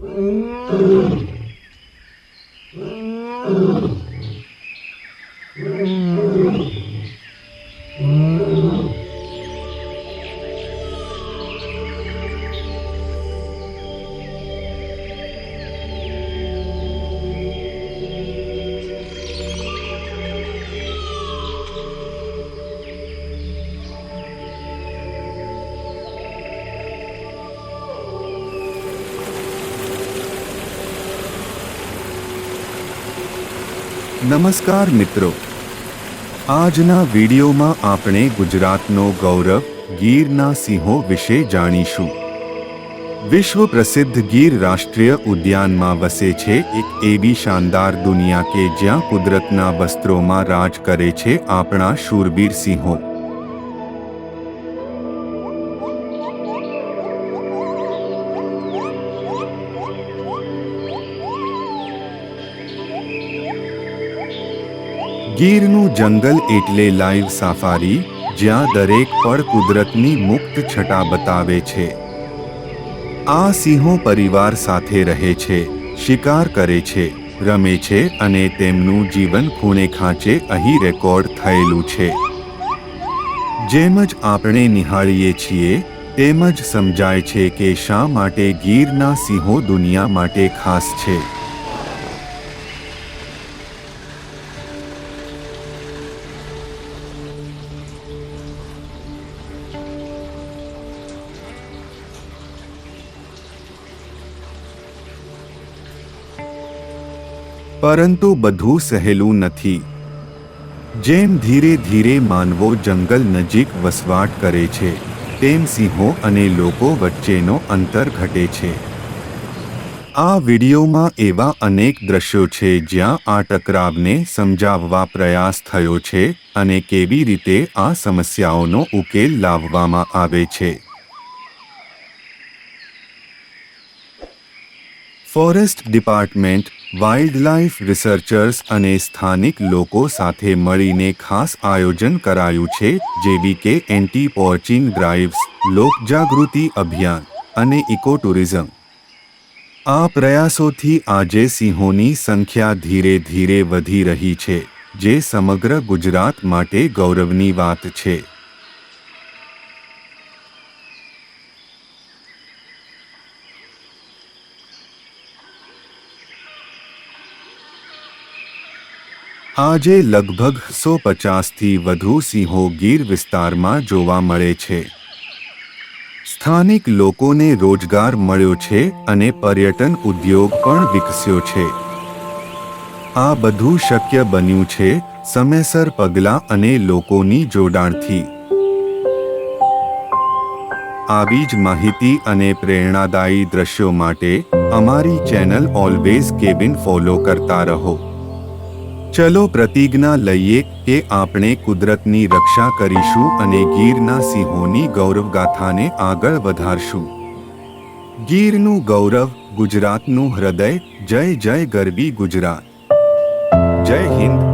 Mm-hmm. નમસ્કાર મિત્રો. આજના વિડીયોમાં આપણે ગુજરાતનો ગૌરવ, ગીરના સિંહો વિશે જાણીશું. વિશ્વ પ્રસિદ્ધ ગીર રાષ્ટ્રીય ઉદ્યાનમાં વસે છે એક એવી શાનદાર દુનિયા કે જ્યાં કુદરતના વસ્ત્રોમાં રાજ કરે છે આપણા શૂરવીર સિંહો. ગીરનું જંગલ એટલે લાઈવ સાફારી, જ્યાં દરેક પળ કુદરતની મુક્ત છટા બતાવે છે. આ સિંહો પરિવાર સાથે રહે છે, શિકાર કરે છે, રમે છે અને તેમનું જીવન ખૂણે ખાંચે અહીં રેકોર્ડ થયેલું છે. જેમ જ આપણે નિહાળીએ છીએ, તેમ જ સમજાય છે કે શા માટે ગીરના સિંહો દુનિયા માટે ખાસ છે. પરંતુ બધું સહેલું નથી. જેમ ધીરે ધીરે માનવો જંગલ નજીક વસવાટ કરે છે, તેમ સિંહો અને લોકો વચ્ચેનો અંતર ઘટે છે. આ વિડીયોમાં એવા અનેક દ્રશ્યો છે જ્યાં આ ટકરાવને સમજાવવા પ્રયાસ થયો છે અને કેવી રીતે આ સમસ્યાઓનો ઉકેલ લાવવામાં આવે છે. ફોરેસ્ટ ડિપાર્ટમેન્ટ વાઇલ્ડલાઇફ રિસર્ચર્સ અને સ્થાનિક લોકો સાથે મળીને ખાસ આયોજન કરાયું છે જેવી કે એન્ટી પોર્ચિંગ ડ્રાઇવ્સ લોકજાગૃતિ અભિયાન અને ઇકો ટુરિઝમ આ પ્રયાસોથી આજે સિંહોની સંખ્યા ધીરે ધીરે વધી રહી છે, જે સમગ્ર ગુજરાત માટે ગૌરવની વાત છે. આજે લગભગ સો પચાસથી વધુ સિંહો ગીર વિસ્તારમાં જોવા મળે છે. સ્થાનિક લોકોને રોજગાર મળ્યો છે અને પર્યટન ઉદ્યોગ પણ વિકસ્યો છે. આ બધું શક્ય બન્યું છે સમયસર પગલાં અને લોકોની જોડાણથી. આવી જ માહિતી અને પ્રેરણાદાયી દ્રશ્યો માટે અમારી ચેનલ ઓલવેઝ કેબિન ફોલો કરતા રહો. ચલો પ્રતિજ્ઞા લઈએ કે આપણે કુદરતની રક્ષા કરીશું અને ગીરના સિંહોની ગૌરવગાથાને આગળ વધારશું. ગીરનું ગૌરવ ગુજરાતનું હૃદય. જય જય ગરબી ગુજરાત. જય હિન્દ.